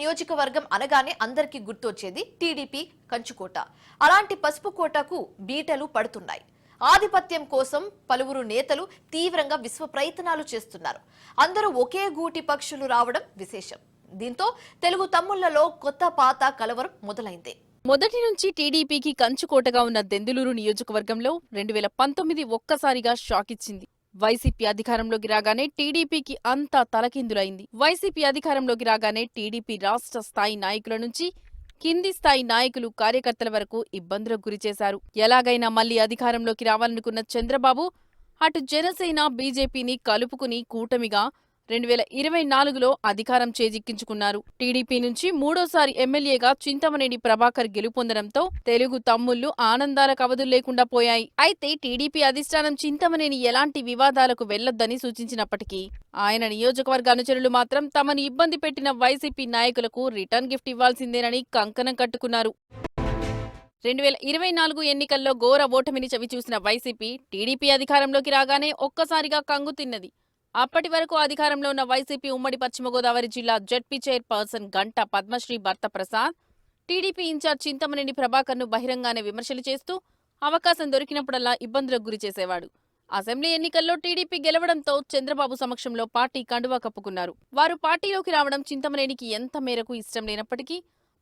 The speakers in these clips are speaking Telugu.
నియోజకవర్గం అనగానే అందరికీ గుర్తొచ్చేది టీడీపీ కంచుకోట. అలాంటి పసుపు కోటకు బీటలు పడుతున్నాయి. ఆధిపత్యం కోసం పలువురు నేతలు తీవ్రంగా విశ్వ ప్రయత్నాలు చేస్తున్నారు. అందరూ ఒకే గూటి పక్షులు రావడం విశేషం. దీంతో తెలుగు తమ్ముళ్ళలో కొత్త పాత కలవరం మొదలైంది. మొదటి నుంచి టీడీపీకి కంచుకోటగా ఉన్న దెందులూరు నియోజకవర్గంలో రెండు వేల పంతొమ్మిది ఒక్కసారిగా షాక్ ఇచ్చింది. వైసీపీ అధికారంలోకి రాగానే టీడీపీకి అంతా తలకిందులైంది. వైసీపీ అధికారంలోకి రాగానే టీడీపీ రాష్ట్ర స్థాయి నాయకుల నుంచి కింది స్థాయి నాయకులు కార్యకర్తల వరకు ఇబ్బందులకు గురిచేశారు ఎలాగైనా మళ్ళీ అధికారంలోకి రావాలనుకున్న చంద్రబాబు అటు జనసేన బీజేపీని కలుపుకుని కూటమిగా రెండు వేల ఇరవై నాలుగులో అధికారం చేజిక్కించుకున్నారు. టీడీపీ నుంచి మూడోసారి ఎమ్మెల్యేగా చింతమనేని ప్రభాకర్ గెలుపొందడంతో తెలుగు తమ్ముళ్ళు ఆనందాల కవదులు లేకుండా పోయాయి. అయితే టీడీపీ అధిష్టానం చింతమనేని ఎలాంటి వివాదాలకు వెళ్ళొద్దని సూచించినప్పటికీ ఆయన నియోజకవర్గ అనుచరులు మాత్రం తమను ఇబ్బంది పెట్టిన వైసీపీ నాయకులకు రిటర్న్ గిఫ్ట్ ఇవ్వాల్సిందేనని కంకణం కట్టుకున్నారు. రెండు వేల ఇరవై నాలుగు ఎన్నికల్లో ఘోర ఓటమిని చవిచూసిన వైసీపీ టీడీపీ అధికారంలోకి రాగానే ఒక్కసారిగా కంగు తిన్నది. అప్పటి వరకు అధికారంలో ఉన్న వైసీపీ ఉమ్మడి పశ్చిమ గోదావరి జిల్లా జడ్పీ చైర్పర్సన్ గంట పద్మశ్రీ భర్త Prasad TDP in charge Chintamaneni ప్రభాకర్ను బహిరంగానే విమర్శలు చేస్తూ అవకాశం దొరికినప్పుడల్లా ఇబ్బందులకు గురి చేసేవాడు. అసెంబ్లీ ఎన్నికల్లో టీడీపీ గెలవడంతో చంద్రబాబు సమక్షంలో పార్టీ కండువా కప్పుకున్నారు. వారు పార్టీలోకి రావడం చింతమనేనికి ఎంత మేరకు ఇష్టం లేనప్పటికీ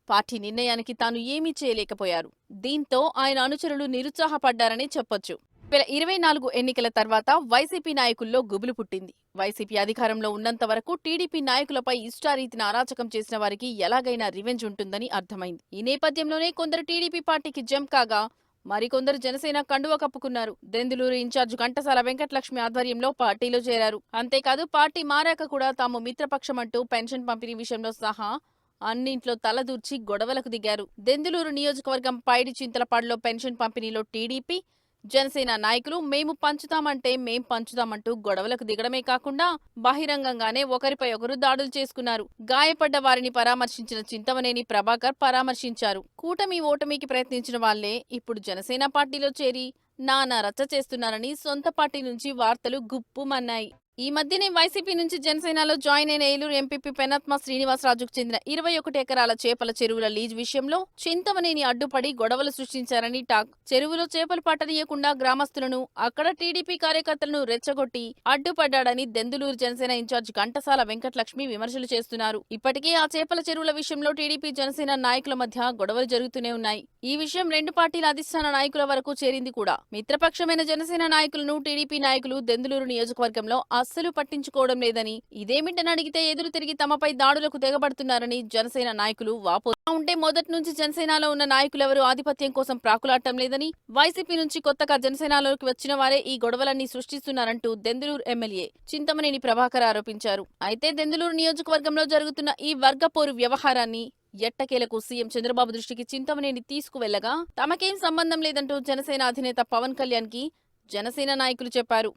పార్టీ నిర్ణయానికి తాను ఏమీ చేయలేకపోయారు. దీంతో ఆయన అనుచరులు నిరుత్సాహపడ్డారని చెప్పొచ్చు. వేల ఇరవై నాలుగు ఎన్నికల తర్వాత వైసీపీ నాయకుల్లో గుబులు పుట్టింది. వైసీపీ అధికారంలో ఉన్నంత వరకు టీడీపీ నాయకులపై ఇష్టారీతిన అరాచకం చేసిన వారికి ఎలాగైనా రివెంజ్ ఉంటుందని అర్థమైంది. ఈ నేపథ్యంలోనే కొందరు టీడీపీ పార్టీకి జంప్ కాగా మరికొందరు జనసేన కండువ కప్పుకున్నారు. దెందులూరు ఇన్ఛార్జ్ ఘంటసాల వెంకటలక్ష్మి ఆధ్వర్యంలో పార్టీలో చేరారు. అంతేకాదు పార్టీ మారాక కూడా తాము మిత్రపక్షమంటూ పెన్షన్ పంపిణీ విషయంలో సహా అన్నింట్లో తలదూర్చి గొడవలకు దిగారు. దెందులూరు నియోజకవర్గం పైడి చింతలపాడులో పెన్షన్ పంపిణీలో టీడీపీ జనసేన నాయకులు మేము పంచుతామంటే మేం పంచుతామంటూ గొడవలకు దిగడమే కాకుండా బహిరంగంగానే ఒకరిపై ఒకరు దాడులు చేసుకున్నారు. గాయపడ్డ వారిని పరామర్శించిన చింతమనేని ప్రభాకర్ పరామర్శించారు. కూటమి ఓటమికి ప్రయత్నించిన వాళ్ళే ఇప్పుడు జనసేన పార్టీలో చేరి నానా రచ్చ చేస్తున్నారని సొంత పార్టీ నుంచి వార్తలు గుప్పుమన్నాయి. ఈ మధ్యనే వైసీపీ నుంచి జనసేనలో జాయిన్ అయిన ఏలూరు ఎంపీపీ పెనత్మ శ్రీనివాసరాజుకు చెందిన ఇరవై ఒకటి ఎకరాల చేపల చెరువుల లీజ్ విషయంలో చింతమనేని అడ్డుపడి గొడవలు సృష్టించారని టాక్. చెరువులో చేపలు పట్టనీయకుండా గ్రామస్తులను అక్కడ టీడీపీ కార్యకర్తలను రెచ్చగొట్టి అడ్డుపడ్డాడని దెందులూరు జనసేన ఇన్ఛార్జ్ ఘంటసాల వెంకటలక్ష్మి విమర్శలు చేస్తున్నారు. ఇప్పటికే ఆ చేపల చెరువుల విషయంలో టీడీపీ జనసేన నాయకుల మధ్య గొడవలు జరుగుతూనే ఉన్నాయి. ఈ విషయం రెండు పార్టీల అధిష్టాన నాయకుల వరకు చేరింది కూడా. మిత్రపక్షమైన జనసేన నాయకులను టీడీపీ నాయకులు దెందులూరు నియోజకవర్గంలో అస్సలు పట్టించుకోవడం లేదని ఇదేమిటని అడిగితే ఎదురు తిరిగి తమపై దాడులకు తెగబడుతున్నారని జనసేన నాయకులు వాపో ఉంటే మొదటి నుంచి జనసేనలో ఉన్న నాయకులెవరూ ఆధిపత్యం కోసం ప్రాకులాడటం లేదని వైసీపీ నుంచి కొత్తగా జనసేనలోకి వచ్చిన వారే ఈ గొడవలన్నీ సృష్టిస్తున్నారంటూ దెందులూరు ఎమ్మెల్యే చింతమనేని ప్రభాకర్ ఆరోపించారు. అయితే దెందులూరు నియోజకవర్గంలో జరుగుతున్న ఈ వర్గపోరు వ్యవహారాన్ని ఎట్టకేలకు సీఎం చంద్రబాబు దృష్టికి చింతమనేని తీసుకువెళ్ళగా తమకేం సంబంధం లేదంటూ జనసేన అధినేత పవన్ కళ్యాణ్కి జనసేన నాయకులు చెప్పారు.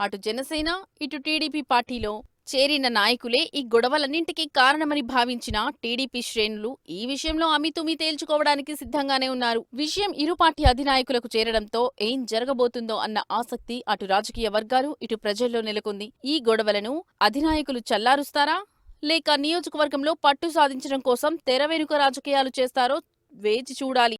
అటు జనసేన ఇటు టీడీపీ పార్టీలో చేరిన నాయకులే ఈ గొడవలన్నింటికీ కారణమని భావించిన టీడీపీ శ్రేణులు ఈ విషయంలో అమితుమి తేల్చుకోవడానికి సిద్ధంగానే ఉన్నారు. విషయం ఇరు పార్టీ అధినాయకులకు చేరడంతో ఏం జరగబోతుందో అన్న ఆసక్తి అటు రాజకీయ వర్గాలు ఇటు ప్రజల్లో నెలకొంది. ఈ గొడవలను అధినాయకులు చల్లారుస్తారా? లేక నియోజకవర్గంలో పట్టు సాధించడం కోసం తెర వెనుక రాజకీయాలు చేస్తారో వేచి చూడాలి.